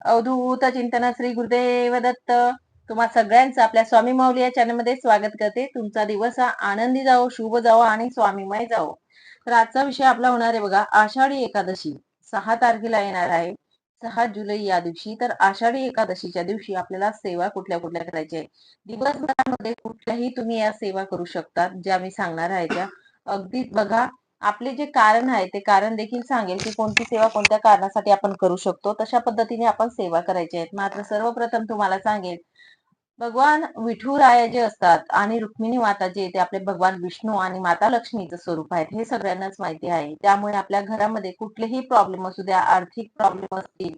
अवधूत चिंतन श्री गुरुदेव दत्त. तुम्हा सगळ्यांचं आपल्या स्वामी माऊली या चॅनलमध्ये स्वागत करते. तुमचा दिवस हा आनंदी जाओ शुभ जाओ आणि स्वामीमय जाओ तर आजचा विषय आपला होणार आहे बघा आषाढी एकादशी. सहा तारखेला येणार आहे. सहा जुलै या दिवशी. तर आषाढी एकादशीच्या दिवशी आपल्याला सेवा कुठल्या कुठल्या करायच्या आहे? दिवसभरामध्ये कुठल्याही तुम्ही या सेवा करू शकता ज्या मी सांगणार आहे त्या. अगदी बघा आपले जे कारण आहे ते कारण देखील सांगेल की कोणती सेवा कोणत्या कारणासाठी आपण करू शकतो. तशा पद्धतीने आपण सेवा करायची आहेत मात्र सर्वप्रथम तुम्हाला सांगेल भगवान विठुराया जे असतात आणि रुक्मिणी माता जे ते आपले भगवान विष्णू आणि माता लक्ष्मीचं स्वरूप आहेत. हे सगळ्यांनाच माहिती आहे. त्यामुळे आपल्या घरामध्ये कुठलेही प्रॉब्लेम असू द्या आर्थिक प्रॉब्लेम असतील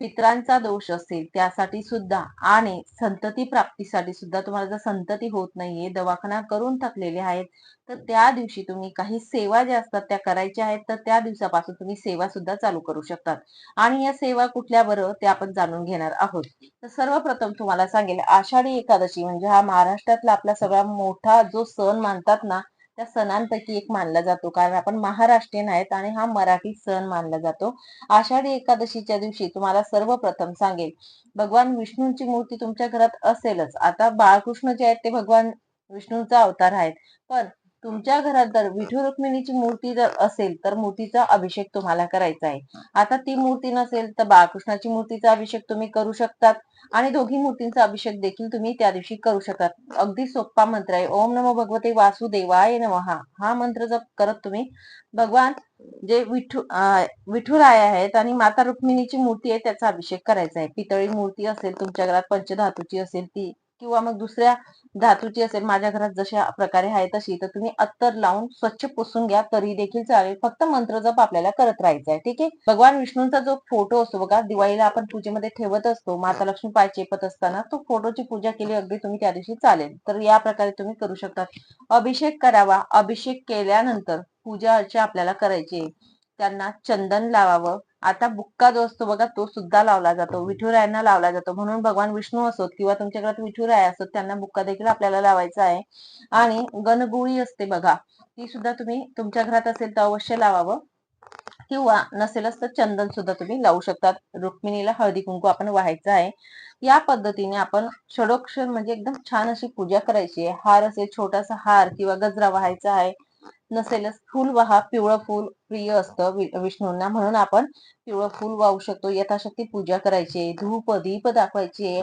पित्रांचा दोष असेल त्यासाठी सुद्धा आणि संतती प्राप्तीसाठी सुद्धा तुम्हाला जर संतती होत नाहीये दवाखाना करून थकलेले आहेत तर त्या दिवशी तुम्ही काही सेवा ज्या असतात त्या करायच्या आहेत तर त्या दिवसापासून तुम्ही सेवा सुद्धा चालू करू शकतात. आणि या सेवा कुठल्या बरं ते आपण जाणून घेणार आहोत. तर सर्वप्रथम तुम्हाला सांगेल आषाढी एकादशी म्हणजे हा महाराष्ट्रातला आपला सगळा मोठा जो सण मानतात ना त्या सणांपैकी एक मानला जातो. कारण आपण महाराष्ट्रीयन आहेत आणि हा मराठी सण मानला जातो. आषाढी एकादशीच्या दिवशी तुम्हाला सर्वप्रथम सांगेल भगवान विष्णूंची मूर्ती तुमच्या घरात असेलच. आता बाळकृष्ण जे आहेत ते भगवान विष्णूंचा अवतार आहेत. पण तुमच्या घरात जर विठू रुक्मिणीची मूर्ती जर असेल तर मूर्तीचा अभिषेक तुम्हाला करायचा आहे. आता ती मूर्ती नसेल तर बाळकृष्णाची मूर्तीचा अभिषेक तुम्ही करू शकतात. आणि दोघी मूर्तींचा अभिषेक देखील तुम्ही त्या दिवशी करू शकतात. अगदी सोपा मंत्र आहे. ओम नमो भगवते वासुदेवाय नमः. हा मंत्र जप करत तुम्ही भगवान जे विठू विठुराय आहेत आणि माता रुक्मिणीची मूर्ती आहे त्याचा अभिषेक करायचा आहे. पितळी मूर्ती असेल तुमच्या घरात पंचधातूची असेल ती किंवा मग दुसऱ्या धातूची असेल माझ्या घरात जशा प्रकारे आहे तशी तर तुम्ही अत्तर लावून स्वच्छ पुसून घ्या तरी देखील चालेल. फक्त मंत्र जप आपल्याला करत राहायचं आहे ठीक आहे? भगवान विष्णूंचा जो फोटो असतो बघा दिवाळीला आपण पूजेमध्ये ठेवत असतो माता लक्ष्मी पाय चेपत असताना तो फोटोची पूजा केली अगदी तुम्ही त्या दिवशी चालेल. तर या प्रकारे तुम्ही करू शकता. अभिषेक करावा. अभिषेक केल्यानंतर पूजा अर्चा आपल्याला करायची त्यांना चंदन लावावं. आता बुक्का जो असतो बघा तो सुद्धा लावला जातो. विठुरायांना लावला जातो. म्हणून भगवान विष्णू असोत किंवा तुमच्या घरात विठुराय असोत त्यांना बुक्का देखील आपल्याला लावायचा आहे. आणि गणगोळी असते बघा ती सुद्धा तुम्ही तुमच्या घरात असेल तर अवश्य लावावं. किंवा नसेलच तर चंदन सुद्धा तुम्ही लावू शकतात. रुक्मिणीला हळदी कुंकू आपण व्हायचं आहे. या पद्धतीने आपण षडोक्षर म्हणजे एकदम छान अशी पूजा करायची आहे. हार असेल छोटासा हार किंवा गजरा व्हायचा आहे. नसेलच. फुल वाहा पिवळं फुल प्रिय असतं विष्णूंना. म्हणून आपण पिवळं फुल वाहू शकतो. यथाशक्ती पूजा करायची धूप दीप दाखवायची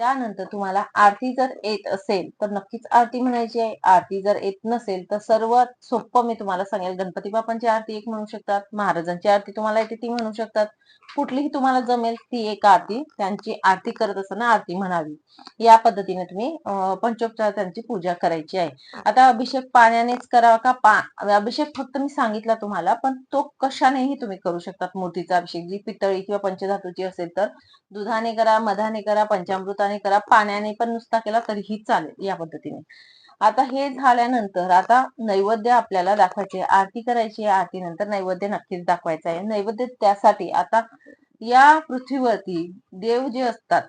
त्यानंतर तुम्हाला आरती जर येत असेल तर नक्कीच आरती म्हणायची आहे. आरती जर येत नसेल तर सर्वात सोपं मी तुम्हाला सांगेल. गणपती बाप्पांची आरती एक म्हणू शकतात महाराजांची आरती तुम्हाला येते ती म्हणू शकतात. कुठलीही तुम्हाला जमेल ती एक आरती त्यांची आरती करत असताना आरती म्हणावी. या पद्धतीने तुम्ही पंचोपचार त्यांची पूजा करायची आहे. आता अभिषेक पाण्यानेच करावा का? पा अभिषेक फक्त मी सांगितला तुम्हाला पण तो कशानेही तुम्ही करू शकतात. मूर्तीचा अभिषेक जी पितळी किंवा पंचधातूची असेल तर दुधाने करा मधाने करा पंचामृताने करा. पाण्याने पण नुसता केला तरीही चालेल या पद्धतीने. आता हे झाल्यानंतर आता नैवेद्य आपल्याला दाखवायचे आरती करायची आहे. आरती नंतर नैवेद्य नक्कीच दाखवायचं आहे. नैवेद्य त्यासाठी आता या पृथ्वीवरती देव जे असतात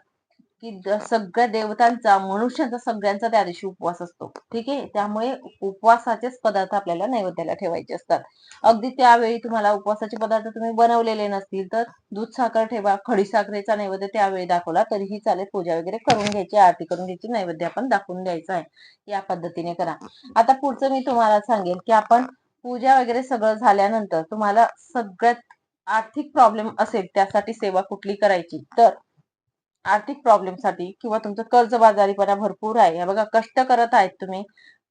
की सगळ्या देवतांचा मनुष्यांचा सगळ्यांचा त्या दिवशी उपवास असतो. ठीक आहे? त्यामुळे उपवासाचेच पदार्थ आपल्याला नैवेद्याला ठेवायचे असतात. अगदी त्यावेळी तुम्हाला उपवासाचे पदार्थ तुम्ही बनवलेले नसतील तर दूध साखर ठेवा खडी साखरेचा नैवेद्य त्यावेळी दाखवला तरीही चालेल. पूजा वगैरे करून घ्यायची आरती करून घ्यायची नैवेद्य आपण दाखवून द्यायचा आहे. या पद्धतीने करा. आता पुढचं मी तुम्हाला सांगेल की आपण पूजा वगैरे सगळं झाल्यानंतर तुम्हाला सगळ्यात आर्थिक प्रॉब्लेम असेल त्यासाठी सेवा कुठली करायची? तर आर्थिक प्रॉब्लेमसाठी किंवा तुमचं कर्जबाजारीपणा भरपूर आहे. बघा कष्ट करत आहेत तुम्ही.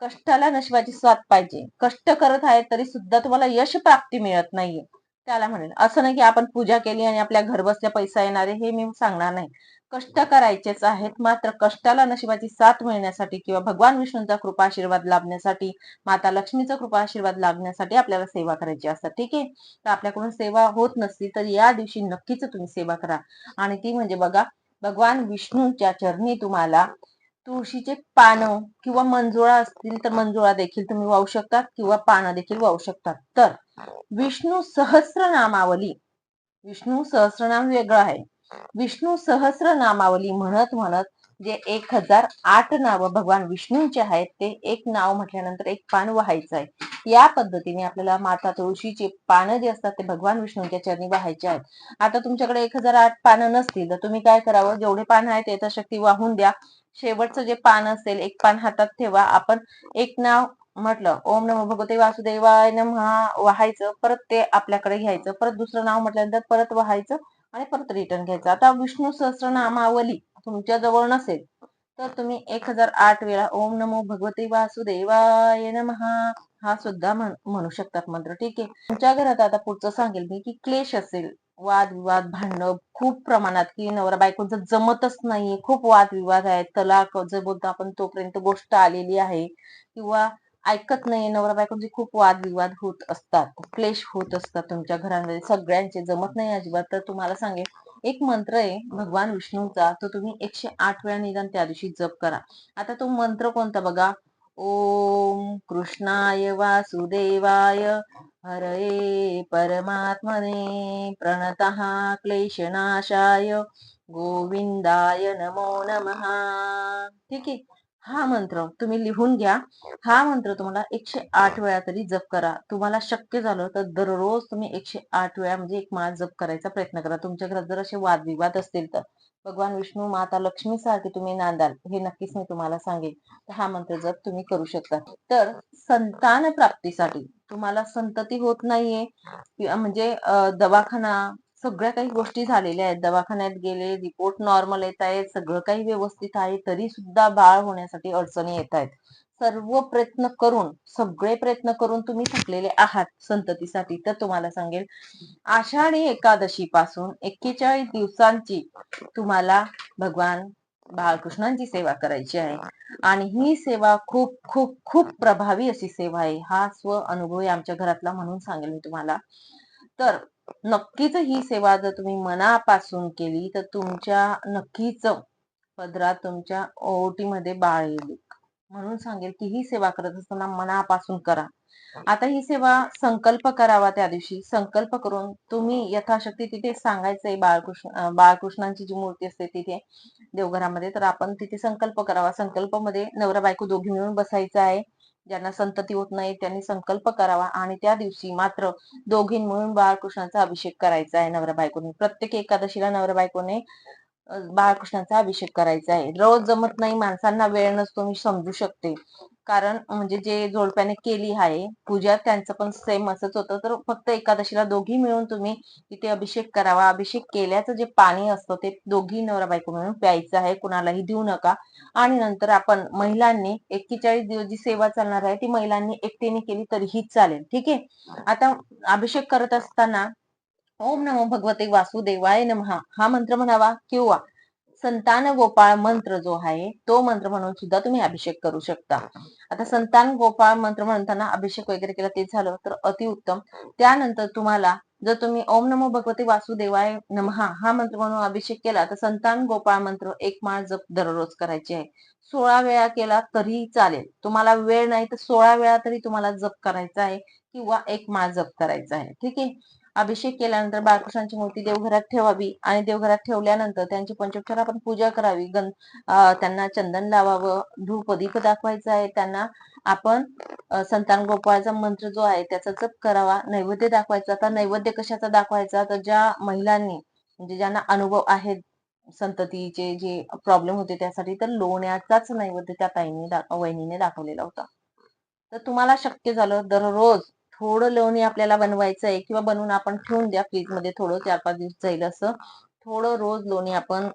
कष्टाला नशिबाची साथ पाहिजे. कष्ट करत आहेत तरी सुद्धा तुम्हाला यश प्राप्ती मिळत नाहीये. त्याला म्हणेल असं नाही की आपण पूजा केली आणि आपल्या घर बसल्या पैसा येणारे हे मी सांगणार नाही. कष्ट करायचेच आहेत. मात्र कष्टाला नशिबाची साथ मिळण्यासाठी किंवा भगवान विष्णूंचा कृपा आशीर्वाद लाभण्यासाठी माता लक्ष्मीचा कृपा आशीर्वाद लाभण्यासाठी आपल्याला सेवा करायची असतात. ठीक आहे? तर आपल्याकडून सेवा होत नसली तर या दिवशी नक्कीच तुम्ही सेवा करा. आणि ती म्हणजे बघा भगवान विष्णूच्या चरणी तुम्हाला तुळशीचे पानं किंवा मंजुळा असतील तर मंजुळा देखील तुम्ही वाहू शकतात किंवा पानं देखील वाहू शकतात. तर विष्णू सहस्र नामावली विष्णू सहस्रनाम वेगळं आहे. विष्णू सहस्र नामावली म्हणत म्हणत जे एक हजार आठ नावं भगवान विष्णूंचे आहेत ते एक नाव म्हटल्यानंतर एक पान व्हायचं आहे. या पद्धतीने आपल्याला माता तुळशीचे पानं जे असतात ते भगवान विष्णूंच्या चरणी व्हायचे आहेत. आता तुमच्याकडे एक हजार आठ पानं नसतील तर तुम्ही काय करावं? जेवढे पानं आहेत यथाशक्ती वाहून द्या. शेवटचं जे पान असेल एक पान हातात ठेवा. आपण एक नाव म्हटलं ओम नमो भगवते वासुदेवाय नम व्हायचं परत ते आपल्याकडे घ्यायचं. परत दुसरं नाव म्हटल्यानंतर परत व्हायचं आणि परत रिटर्न घ्यायचं. आता विष्णू सहस्रनामावली तुमच्या जवळ नसेल तर तुम्ही एक हजार आठ वेळा ओम नमो भगवते वासुदेवाय नमः हा सुद्धा म्हणू शकतात मंत्र. ठीक आहे. तुमच्या घरात आता पुढचं सांगेल मी की क्लेश असेल वादविवाद भांडणं खूप प्रमाणात की नवरा बायकोचं जमतच नाहीये. खूप वादविवाद आहेत तलाक जे बोलतो आपण तोपर्यंत गोष्ट आलेली आहे. किंवा ऐकत नाही नवरा बायकोचे खूप वादविवाद होत असतात क्लेश होत असतात तुमच्या घरांमध्ये. सगळ्यांचे जमत नाही अजिबात. तर तुम्हाला सांगेल एक मंत्र आहे भगवान विष्णूचा तो तुम्ही एकशे आठ वेळा निदान त्या दिवशी जप करा. आता तो मंत्र कोणता बघा? ओम कृष्णाय वासुदेवाय हरे परमात्मने प्रणतः क्लेशनाशाय गोविंदाय नमो नमः. ठीक आहे? हा मंत्र तुम्ही लिहून घ्या. हा मंत्र तुम्हाला एकशे आठ वेळा तरी जप करा. तुम्हाला शक्य झालं तर दररोज तुम्ही एकशे आठ वेळा म्हणजे एक माळ जप करायचा प्रयत्न करा. तुमच्या घरात जर असे वादविवाद असतील तर. भगवान विष्णू माता लक्ष्मी सारखे तुम्ही नांदाल. हे नक्कीच मी तुम्हाला सांगेन. तर हा मंत्र जप तुम्ही करू शकता. तर संतान प्राप्तीसाठी तुम्हाला संतती होत नाहीये. म्हणजे दवाखाना सगळ्या काही गोष्टी झालेल्या आहेत. दवाखान्यात गेले रिपोर्ट नॉर्मल येत आहेत सगळं काही व्यवस्थित आहे तरी सुद्धा बाळ होण्यासाठी अडचणी येत आहेत. सर्व प्रयत्न करून सगळे प्रयत्न करून तुम्ही थकलेले आहात संततीसाठी तर तुम्हाला सांगेल आषाढी एकादशी पासून एक्केचाळीस दिवसांची तुम्हाला भगवान बाळकृष्णांची सेवा करायची आहे. आणि ही सेवा खूप खूप खूप प्रभावी अशी सेवा आहे. हा स्व अनुभव आमच्या घरातला म्हणून सांगेल मी तुम्हाला. तर नक्कीच ही सेवा जर तुम्ही मनापासून केली तर तुमच्या नक्कीच पदरात तुमच्या ओटीमध्ये बाळ येईल. म्हणून सांगेल की ही सेवा करत असताना मनापासून करा. आता ही सेवा संकल्प करावा त्या दिवशी. संकल्प करून तुम्ही यथाशक्ती तिथे सांगायचंय बाळकृष्ण बाळकृष्णांची जी मूर्ती असते तिथे देवघरामध्ये तर आपण तिथे संकल्प करावा. संकल्पमध्ये नवरा बायको दोघी मिळून बसायचं आहे. ज्यांना संतती होत नाही त्यांनी संकल्प करावा आणि त्या दिवशी मात्र दोघी मिळून बाळकृष्णाचा अभिषेक करायचा आहे नवरा बायकोने. प्रत्येक एकादशीला नवरा बायकोने बाळकृष्णाचा अभिषेक करायचा आहे. रोज जमत नाही माणसांना वेळ नसतो मी समजू शकते. कारण म्हणजे जे जोडप्याने केली आहे पूजा त्यांचं पण सेम असंच होतं. तर फक्त एकादशीला दोघी मिळून तुम्ही तिथे अभिषेक करावा. अभिषेक केल्याचं जे पाणी असतं ते दोघी नवरा बायको मिळून प्यायचं आहे. कुणालाही देऊ नका. आणि नंतर आपण महिलांनी एक्केचाळीस दिवस जी सेवा चालणार आहे ती महिलांनी एकटीने केली तरीही चालेल. ठीक आहे? आता अभिषेक करत असताना ओम नमो भगवते वासुदेवाय नमहा हा मंत्र म्हणावा किंवा संतान गोपाळ मंत्र जो आहे तो मंत्र म्हणून सुद्धा तुम्ही अभिषेक करू शकता. आता संतान गोपाळ मंत्र म्हणताना अभिषेक वगैरे केला ते झालं तर अतिउत्तम त्यानंतर तुम्हाला जर तुम्ही ओम नमो भगवते वासुदेवाय नमहा हा मंत्र म्हणून अभिषेक केला तर संतान गोपाळ मंत्र एक माळ जप दररोज करायची आहे. सोळा वेळा केला तरी चालेल. तुम्हाला वेळ नाही तर सोळा वेळा तरी तुम्हाला जप करायचा आहे किंवा एक माळ जप करायचा आहे. ठीक आहे? अभिषेक केल्यानंतर बाळकृष्णांची मूर्ती देवघरात ठेवावी आणि देवघरात ठेवल्यानंतर त्यांची पंचोक्षर आपण पूजा करावी. गण त्यांना चंदन लावावं धूप दीप दाखवायचं आहे. त्यांना आपण संतान गोपाळचा मंत्र जो आहे त्याचा जप करावा नैवेद्य दाखवायचा. तर नैवेद्य कशाचा दाखवायचा? तर ज्या महिलांनी म्हणजे ज्यांना अनुभव आहेत संततीचे जे प्रॉब्लेम होते त्यासाठी तर लोण्याचाच नैवेद्य त्या ताईने वहिनीने दाखवलेला होता. तर तुम्हाला शक्य झालं दररोज थोडं लोणी आपल्याला बनवायचं आहे किंवा बनवून आपण ठेवून द्या फ्रीजमध्ये थोडं चार पाच दिवस जाईल असं. थोडं रोज लोणी आपण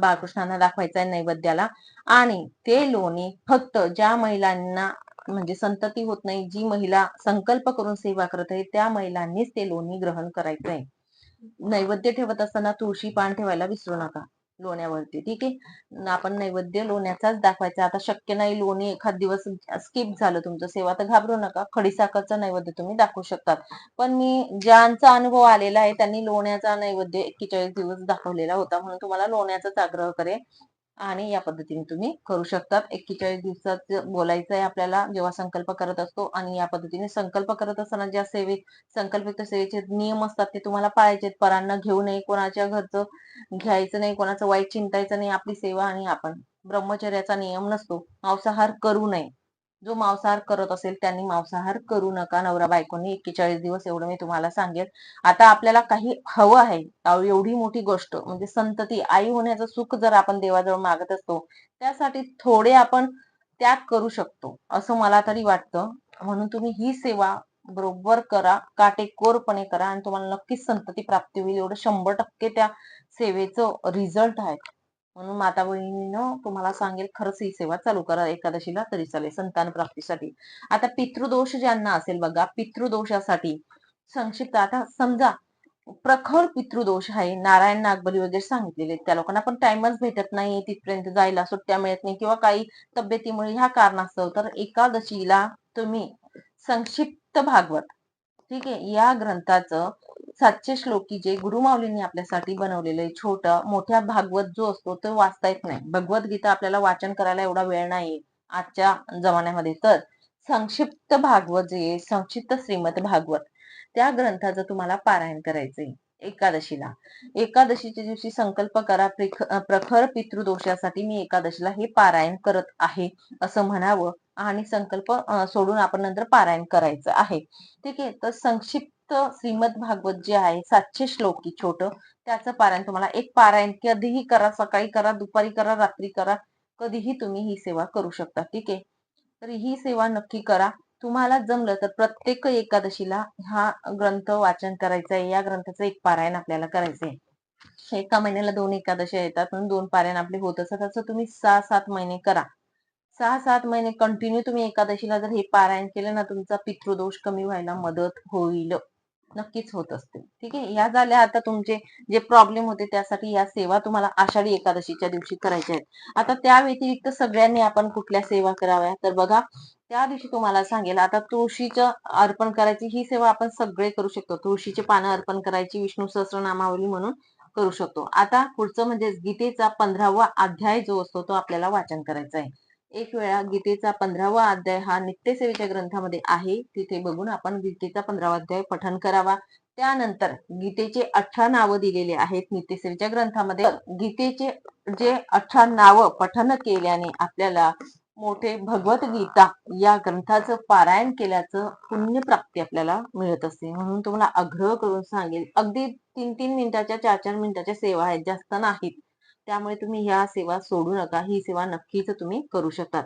बाळकृष्णांना दाखवायचं आहे नैवेद्याला. आणि ते लोणी फक्त ज्या महिलांना म्हणजे संतती होत नाही जी महिला संकल्प करून सेवा करत आहे त्या महिलांनीच ते लोणी ग्रहण करायचं आहे नैवेद्य ठेवत असताना तुळशी पान ठेवायला विसरू नका. लोण्यावरती ठीक आहे? आपण नैवेद्य लोण्याचाच दाखवायचा. आता शक्य नाही लोणी एखाद दिवस स्किप झालं तुमचं सेवा तर घाबरू नका. खडीसाखरचा नैवेद्य तुम्ही दाखवू शकतात. पण मी ज्यांचा अनुभव आलेला आहे त्यांनी लोण्याचा नैवेद्य एक्केचाळीस दिवस दाखवलेला होता. म्हणून तुम्हाला लोण्याचाच आग्रह करेल आणि या पद्धतीने तुम्ही करू शकतात. एक्केचाळीस दिवसात बोलायचं आहे आपल्याला जेव्हा संकल्प करत असतो आणि या पद्धतीने संकल्प करत असताना ज्या सेवे संकल्पित सेवेचे नियम असतात ते तुम्हाला पाळायचे परांना घेऊ नये कोणाच्या घरचं घ्यायचं नाही कोणाचं वाईट चिंतायचं नाही आपली सेवा आणि आपण ब्रह्मचर्याचा नियम नसतो. मांसाहार करू नये. जो मांसाहार करत असेल त्यांनी मांसाहार करू नका. नवरा बायकोनी एक्केचाळीस दिवस एवढं मी तुम्हाला सांगेल. आता आपल्याला काही हवं आहे एवढी मोठी गोष्ट म्हणजे संतती आई होण्याचं सुख जर आपण देवाजवळ मागत असतो त्यासाठी थोडे आपण त्याग करू शकतो असं मला तरी वाटतं. म्हणून तुम्ही ही सेवा बरोबर करा काटेकोरपणे करा आणि तुम्हाला नक्कीच संतती प्राप्ती होईल. एवढं शंभर टक्के त्या सेवेचं रिझल्ट आहे. म्हणून माता बहिणीनं तुम्हाला सांगेल खरंच ही सेवा चालू करा एकादशीला तरी चालेल संतान प्राप्तीसाठी आता पितृदोष ज्यांना असेल बघा पितृदोषासाठी संक्षिप्त आता समजा प्रखर पितृदोष आहे नारायण नागबली वगैरे सांगितलेले आहेत. त्या लोकांना पण टाइमच भेटत नाही तिथपर्यंत जायला सुट्ट्या मिळत नाही किंवा काही तब्येतीमुळे ह्या कारणास्तव तर एकादशीला तुम्ही संक्षिप्त भागवत ठीक आहे या ग्रंथाचं सातशे श्लोकी जे गुरुमाऊलींनी आपल्यासाठी बनवलेले छोटा मोठ्या भागवत जो असतो तो वाचता येत नाही. भगवद्गीता आपल्याला वाचन करायला एवढा वेळ नाही आजच्या जमान्यामध्ये. तर संक्षिप्त भागवत जे संक्षिप्त श्रीमद भागवत त्या ग्रंथाचं तुम्हाला पारायण करायचंय एकादशीला. एकादशीच्या दिवशी संकल्प करा प्रखर पितृदोषासाठी मी एकादशीला हे पारायण करत आहे असं म्हणावं आणि संकल्प सोडून आपण नंतर पारायण करायचं आहे. ठीक आहे? तर संक्षिप्त श्रीमद भागवत जे आहे सातशे श्लोकी छोट त्याचं पारायण तुम्हाला एक पारायण. कधीही करा सकाळी करा दुपारी करा रात्री करा कधीही तुम्ही ही सेवा करू शकता ठीक आहे? तर ही सेवा नक्की करा. तुम्हाला जमलं तर प्रत्येक एकादशीला हा ग्रंथ वाचन करायचा आहे. या ग्रंथाचं एक पारायण आपल्याला करायचंय एका महिन्याला दोन एकादशी येतात म्हणून दोन पारायण आपले होत असतात. असं तुम्ही सहा सात महिने करा. सहा सात महिने कंटिन्यू तुम्ही एकादशीला जर हे पारायण केलं ना तुमचा पितृदोष कमी व्हायला मदत होईल. नक्कीच होत असते. ठीक आहे? या झाल्या आता तुमचे जे प्रॉब्लेम होते त्यासाठी या सेवा तुम्हाला आषाढी एकादशीच्या दिवशी करायच्या आहेत. आता त्या व्यतिरिक्त सगळ्यांनी आपण कुठल्या सेवा कराव्या? तर बघा त्या दिवशी तुम्हाला सांगेल आता तुळशीचं अर्पण करायची ही सेवा आपण सगळे करू शकतो. तुळशीचे पानं अर्पण करायची विष्णू सहस्रनामावली म्हणून करू शकतो. आता पुढचं म्हणजे गीतेचा पंधरावा अध्याय जो असतो तो आपल्याला वाचन करायचा आहे. एक वेळा गीतेचा पंधरावा अध्याय हा नित्यसेवेच्या ग्रंथामध्ये आहे. तिथे बघून आपण गीतेचा पंधरावा अध्याय पठन करावा. त्यानंतर गीतेचे अठरा नावं दिलेले आहेत नित्यसेवेच्या ग्रंथामध्ये. गीतेचे जे अठरा नावं पठन केल्याने आपल्याला मोठे भगवत गीता या ग्रंथाचं पारायण केल्याचं पुण्यप्राप्ती आपल्याला मिळत असते. म्हणून तुम्हाला आग्रह करून सांगेल अगदी तीन तीन मिनिटाच्या चार चार मिनिटाच्या सेवा आहेत जास्त नाहीत. त्यामुळे तुम्ही ह्या सेवा सोडू नका. ही सेवा नक्कीच तुम्ही करू शकतात.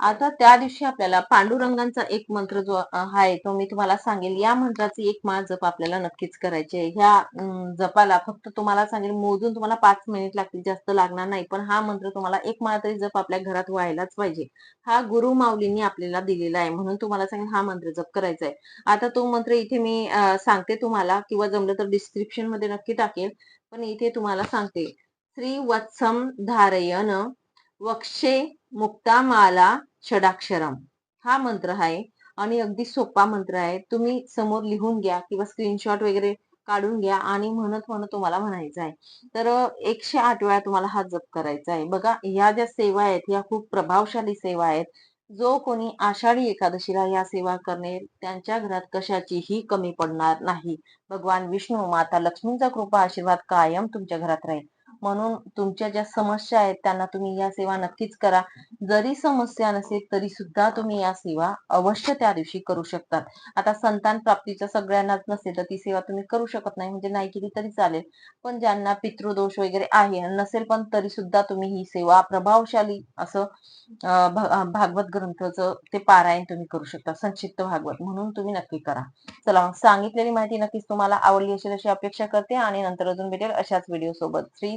आता त्या दिवशी आपल्याला पांडुरंगांचा एक मंत्र जो आहे तो मी तुम्हाला सांगेल. या मंत्राची एक माळ जप आपल्याला नक्कीच करायची आहे. ह्या जपाला फक्त तुम्हाला सांगेल मोजून तुम्हाला पाच मिनिट लागतील जास्त लागणार नाही. पण हा मंत्र तुम्हाला एक माळ तरी जप आपल्या घरात व्हायलाच पाहिजे. हा गुरु माऊलींनी आपल्याला दिलेला आहे म्हणून तुम्हाला सांगेल हा मंत्र जप करायचा आहे. आता तो मंत्र इथे मी सांगते तुम्हाला किंवा जमलं तर डिस्क्रिप्शनमध्ये नक्की टाकेल. पण इथे तुम्हाला सांगते. श्री वत्सम धारयन वक्षे मुक्तामाला षडाक्षरम. हा मंत्र आहे आणि अगदी सोपा मंत्र आहे. तुम्ही समोर लिहून घ्या किंवा स्क्रीनशॉट वगैरे काढून घ्या आणि म्हणत म्हणत तुम्हाला म्हणायचं आहे. तर एकशे आठ वेळा तुम्हाला हा जप करायचा आहे. बघा ह्या ज्या सेवा आहेत ह्या खूप प्रभावशाली सेवा आहेत. जो कोणी आषाढी एकादशीला या सेवा करणे त्यांच्या घरात कशाचीही कमी पडणार नाही. भगवान विष्णू माता लक्ष्मीचा कृपा आशीर्वाद कायम तुमच्या घरात राहील. म्हणून तुमच्या ज्या समस्या आहेत त्यांना तुम्ही या सेवा नक्कीच करा. जरी समस्या नसेल तरी सुद्धा तुम्ही या सेवा अवश्य त्या दिवशी करू शकतात. आता संतान प्राप्तीचं सगळ्यांनाच नसेल तर ती सेवा तुम्ही करू शकत नाही. म्हणजे नाही केली तरी चालेल. पण ज्यांना पितृदोष वगैरे आहे नसेल पण तरी सुद्धा तुम्ही ही सेवा प्रभावशाली असं भागवत ग्रंथाचं ते पारायण तुम्ही करू शकता. संक्षिप्त भागवत म्हणून तुम्ही नक्की करा. चला मग सांगितलेली माहिती नक्कीच तुम्हाला आवडली असेल अशी अपेक्षा करते. आणि नंतर अजून भेटेल अशाच व्हिडिओ सोबत. श्री